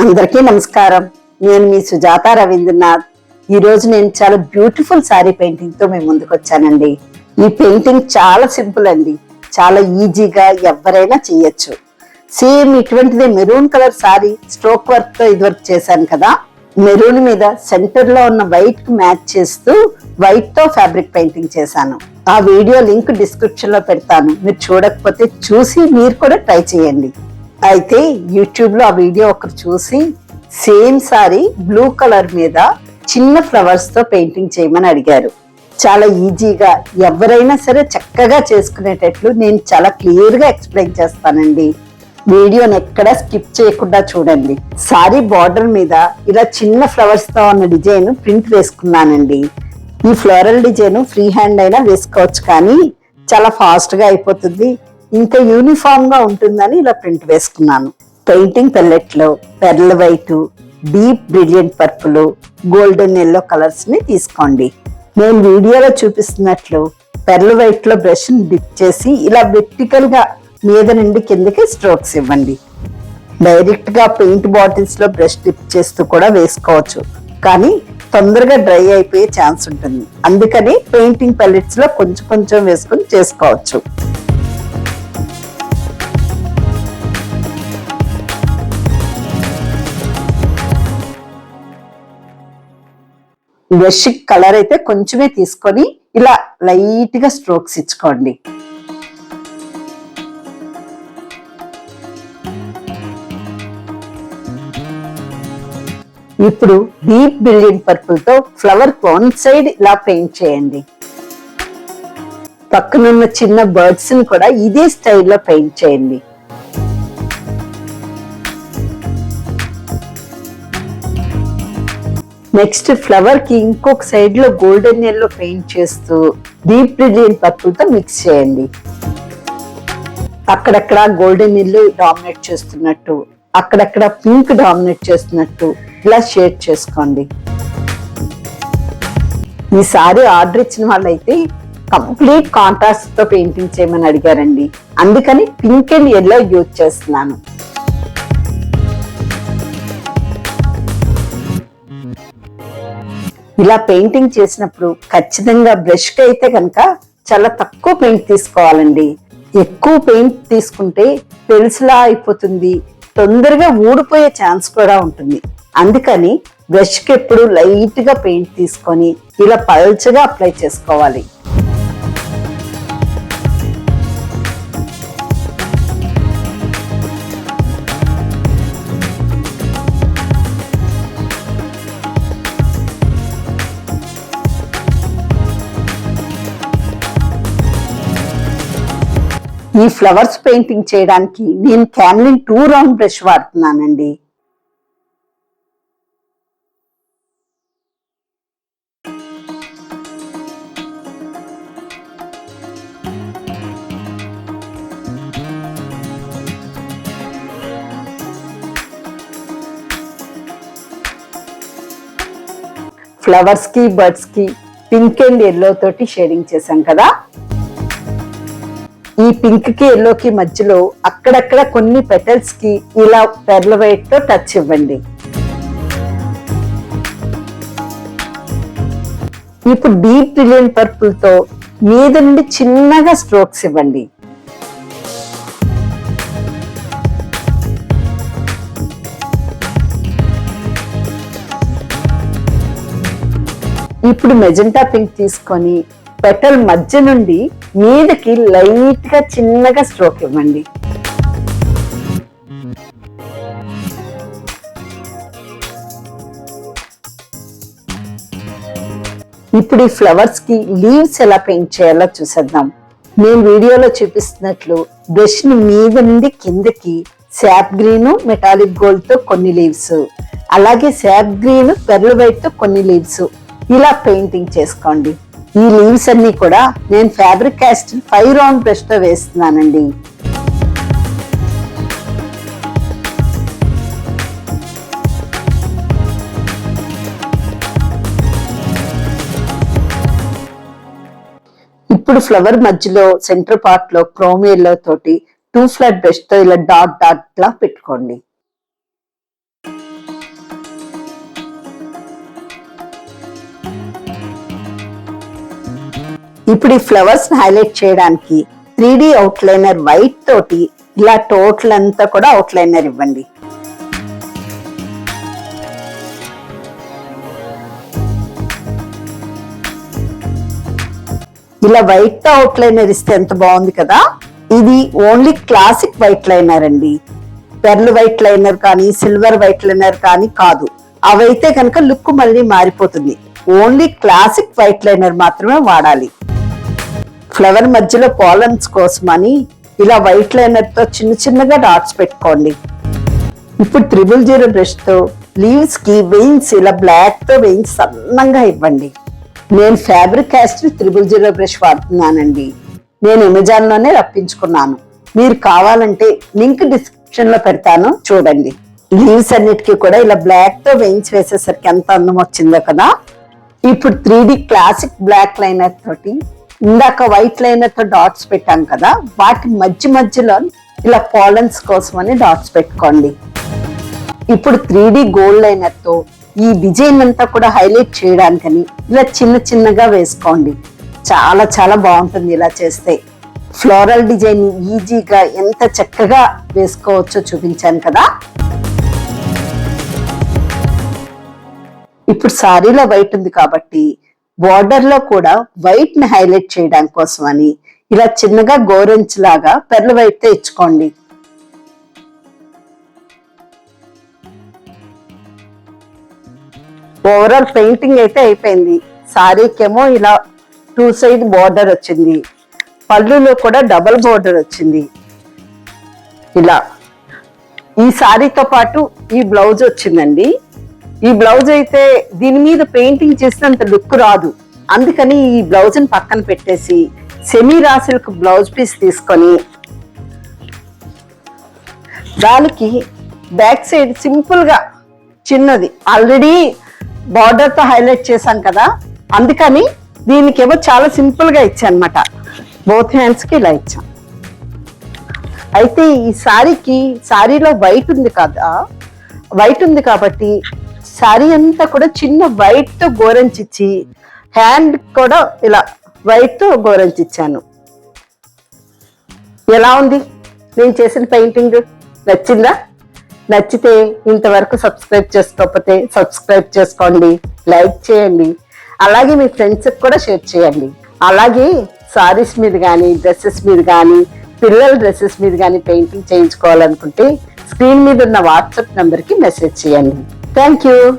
అందరికీ నమస్కారం. నేను మీ సుజాత రవీంద్రనాథ్. ఈరోజు నేను చాలా బ్యూటిఫుల్ శారీ పెయింటింగ్తో మేము ముందుకు వచ్చానండి. ఈ పెయింటింగ్ చాలా సింపుల్ అండి. చాలా ఈజీగా ఎవరైనా చేయొచ్చు. సేమ్ ఇటువంటిదే మెరూన్ కలర్ శారీ స్ట్రోక్ వర్క్తో ఇదివరకు చేశాను కదా. మెరూన్ మీద సెంటర్లో ఉన్న వైట్కి మ్యాచ్ చేస్తూ వైట్తో ఫ్యాబ్రిక్ పెయింటింగ్ చేశాను. ఆ వీడియో లింక్ డిస్క్రిప్షన్లో పెడతాను. మీరు చూడకపోతే చూసి మీరు కూడా ట్రై చేయండి. అయితే యూట్యూబ్లో ఆ వీడియో ఒకరు చూసి సేమ్ సారీ బ్లూ కలర్ మీద చిన్న ఫ్లవర్స్తో పెయింటింగ్ చేయమని అడిగారు. చాలా ఈజీగా ఎవరైనా సరే చక్కగా చేసుకునేటట్లు నేను చాలా క్లియర్గా ఎక్స్ప్లెయిన్ చేస్తానండి. వీడియోని ఎక్కడా స్కిప్ చేయకుండా చూడండి. సారీ బార్డర్ మీద ఇలా చిన్న ఫ్లవర్స్తో ఉన్న డిజైన్ ప్రింట్ వేసుకున్నానండి. ఈ ఫ్లోరల్ డిజైన్ ఫ్రీ హ్యాండ్ అయినా వేసుకోవచ్చు కానీ చాలా ఫాస్ట్గా అయిపోతుంది. ఇంకా యూనిఫామ్గా ఉంటుందని ఇలా ప్రింట్ వేసుకున్నాను. Painting పెల్లెట్లో pearl white deep brilliant purple golden yellow కలర్స్ని తీసుకోండి. నేను వీడియోలో చూపిస్తున్నట్లు పెర్ల వైట్లో బ్రష్ని డిప్ చేసి ఇలా వెర్టికల్గా మీద నుండి కిందకి స్ట్రోక్స్ ఇవ్వండి. డైరెక్ట్గా పెయింట్ బాటిల్స్లో బ్రష్ డిప్ చేస్తూ కూడా వేసుకోవచ్చు. కానీ తొందరగా డ్రై అయిపోయే ఛాన్స్ ఉంటుంది. అందుకని పెయింటింగ్ పెల్లెట్స్లో కొంచెం కొంచెం వేసుకొని చేసుకోవచ్చు. బ్రష్ కలర్ అయితే కొంచెమే తీసుకొని ఇలా లైట్గా స్ట్రోక్స్ ఇచ్చుకోండి. ఇప్పుడు డీప్ బిల్డింగ్ పర్పుల్తో ఫ్లవర్ వన్ సైడ్ ఇలా పెయింట్ చేయండి. పక్కనున్న చిన్న బర్డ్స్ని కూడా ఇదే స్టైల్లో పెయింట్ చేయండి. నెక్స్ట్ ఫ్లవర్కి ఇంకొక సైడ్లో గోల్డెన్ ఎల్లో పెయింట్ చేస్తూ డీప్ బ్రిలియన్ పర్పుల్తో మిక్స్ చేయండి. అక్కడక్కడ గోల్డెన్ ఎల్లో డామినేట్ చేస్తున్నట్టు అక్కడక్కడ పింక్ డామినేట్ చేస్తున్నట్టు ఇలా షేడ్ చేసుకోండి. ఈసారి ఆర్డర్ ఇచ్చిన వాళ్ళైతే కంప్లీట్ కాంట్రాస్ట్తో పెయింటింగ్ చేయమని అడిగారండి. అందుకని పింక్ అండ్ ఎల్లో యూజ్ చేస్తున్నాను. ఇలా పెయింటింగ్ చేసినప్పుడు ఖచ్చితంగా బ్రష్కి అయితే కనుక చాలా తక్కువ పెయింట్ తీసుకోవాలండి. ఎక్కువ పెయింట్ తీసుకుంటే పెన్సిలా అయిపోతుంది తొందరగా ఊడిపోయే ఛాన్స్ కూడా ఉంటుంది. అందుకని బ్రష్కి ఎప్పుడు లైట్గా పెయింట్ తీసుకొని ఇలా పల్చగా అప్లై చేసుకోవాలి. ఈ ఫ్లవర్స్ పెయింటింగ్ చేయడానికి నేను క్యామ్లిన్ టూ రౌండ్ బ్రష్ వాడుతున్నానండి. ఫ్లవర్స్కి బర్డ్స్కి పింక్ అండ్ ఎల్లో తోటి షేడింగ్ చేశాం కదా? ఈ పింక్కి ఎల్లో కి మధ్యలో అక్కడక్కడ కొన్ని పెటల్స్కి ఇలా పెర్ల వైట్తో టచ్ ఇవ్వండి. ఇప్పుడు డీప్ బ్రిలియన్ పర్పుల్తో మీద నుండి చిన్నగా స్ట్రోక్స్ ఇవ్వండి. ఇప్పుడు మెజెంటా పింక్ తీసుకొని పెటల్ మధ్య నుండి మీదకి లైట్గా చిన్నగా స్ట్రోక్ ఇవ్వండి. ఇప్పుడు ఈ ఫ్లవర్స్కి లీవ్స్ ఎలా పెయింట్ చేయాలో చూసేద్దాం. నేను వీడియోలో చూపిస్తున్నట్లు బ్రష్ని మీద నుండి కిందకి శాప్ గ్రీన్ మెటాలిక్ గోల్డ్తో కొన్ని లీవ్స్ అలాగే శాప్ గ్రీన్ పెర్ల వైట్తో కొన్ని లీవ్స్. ఇలా పెయింటింగ్ చేసుకోండి. ఈ లీవ్స్ అన్ని కూడా నేను ఫ్యాబ్రిక్ క్యాస్ట్ ఫైవ్ రౌండ్ బ్రష్తో వేస్తున్నానండి. ఇప్పుడు ఫ్లవర్ మధ్యలో సెంటర్ పార్ట్లో క్రోమియల్లో తోటి టూ ఫ్లాట్ బ్రష్తో ఇలా డాట్ డాట్ లా పెట్టుకోండి. ఇప్పుడు ఈ ఫ్లవర్స్ హైలైట్ చేయడానికి త్రీ డి అవుట్లైనర్ వైట్ తోటి ఇలా టోటల్ అంతా కూడా అవుట్లైనర్ ఇవ్వండి. ఇలా వైట్తో అవుట్లైనర్ ఇస్తే ఎంత బాగుంది కదా? ఇది ఓన్లీ క్లాసిక్ వైట్ లైనర్ అండి. పెర్ల్ వైట్ లైనర్ కానీ సిల్వర్ వైట్ లైనర్ కానీ కాదు. అవైతే కనుక లుక్ మళ్ళీ మారిపోతుంది. ఓన్లీ క్లాసిక్ వైట్ లైనర్ మాత్రమే వాడాలి. ఫ్లవర్ మధ్యలో పాలన్స్ కోసమని ఇలా వైట్ లైనర్తో చిన్న చిన్నగా డాట్స్ పెట్టుకోండి. ఇప్పుడు త్రిబుల్ జీరో బ్రష్తో లీవ్స్కి వెయిన్స్ ఇలా బ్లాక్తో వెయిన్స్ సన్నంగా ఇవ్వండి. నేను Faber Castell triple zero brush వాడుతున్నానండి. నేను అమెజాన్లోనే రప్పించుకున్నాను. మీరు కావాలంటే లింక్ డిస్క్రిప్షన్లో పెడతాను చూడండి. లీవ్స్ అన్నిటికీ కూడా ఇలా బ్లాక్తో వెయిన్స్ వేసేసరికి ఎంత అందం వచ్చిందో కదా. ఇప్పుడు three D classic black liner తోటి ఇందాక వైట్ లైనర్తో డాట్స్ పెట్టాం కదా వాటి మధ్య మధ్యలో ఇలా పాలన్స్ కోసమని డాట్స్ పెట్టుకోండి. ఇప్పుడు త్రీ డి గోల్డ్ లైనర్తో ఈ డిజైన్ అంతా కూడా హైలైట్ చేయడానికని ఇలా చిన్న చిన్నగా వేసుకోండి. చాలా చాలా బాగుంటుంది ఇలా చేస్తే. ఫ్లోరల్ డిజైన్ ఈజీగా ఎంత చక్కగా వేసుకోవచ్చో చూపించాను కదా. ఇప్పుడు సారీలో వైట్ ఉంది కాబట్టి బార్డర్లో కూడా వైట్ని హైలైట్ చేయడం కోసమని ఇలా చిన్నగా గోరెంచ్ లాగా పెర్ల వైట్తో ఇచ్చుకోండి. ఓవరాల్ పెయింటింగ్ అయితే అయిపోయింది. సారీకేమో ఇలా టూ సైడ్ బార్డర్ వచ్చింది. పళ్ళులో కూడా డబల్ బార్డర్ వచ్చింది. ఇలా ఈ సారీతో పాటు ఈ బ్లౌజ్ వచ్చిందండి. ఈ బ్లౌజ్ అయితే దీని మీద పెయింటింగ్ చేసినంత లుక్ రాదు. అందుకని ఈ బ్లౌజ్ని పక్కన పెట్టేసి సెమీ రాసులకు బ్లౌజ్ పీస్ తీసుకొని దానికి బ్యాక్ సైడ్ సింపుల్గా చిన్నది. ఆల్రెడీ బార్డర్తో హైలైట్ చేశాం కదా. అందుకని దీనికేమో చాలా సింపుల్గా ఇచ్చా అనమాట బోత్ హ్యాండ్స్కి ఇలా ఇచ్చాం. అయితే ఈ సారీకి సారీలో వైట్ ఉంది కదా. వైట్ ఉంది కాబట్టి సారీ అంతా కూడా చిన్న వైట్తో గోరంచిచ్చి హ్యాండ్ కూడా ఇలా వైట్తో గోరంచిచ్చాను ఎలా ఉంది? నేను చేసిన పెయింటింగ్ నచ్చిందా? నచ్చితే ఇంతవరకు సబ్స్క్రైబ్ చేసుకోకపోతే సబ్స్క్రైబ్ చేసుకోండి లైక్ చేయండి. అలాగే మీ ఫ్రెండ్స్కి కూడా షేర్ చేయండి. అలాగే సారీస్ మీద కానీ డ్రెస్సెస్ మీద కానీ పిల్లల డ్రెస్సెస్ మీద కానీ పెయింటింగ్ చేయించుకోవాలనుకుంటే స్క్రీన్ మీద ఉన్న వాట్సాప్ నెంబర్కి మెసేజ్ చేయండి. Thank you.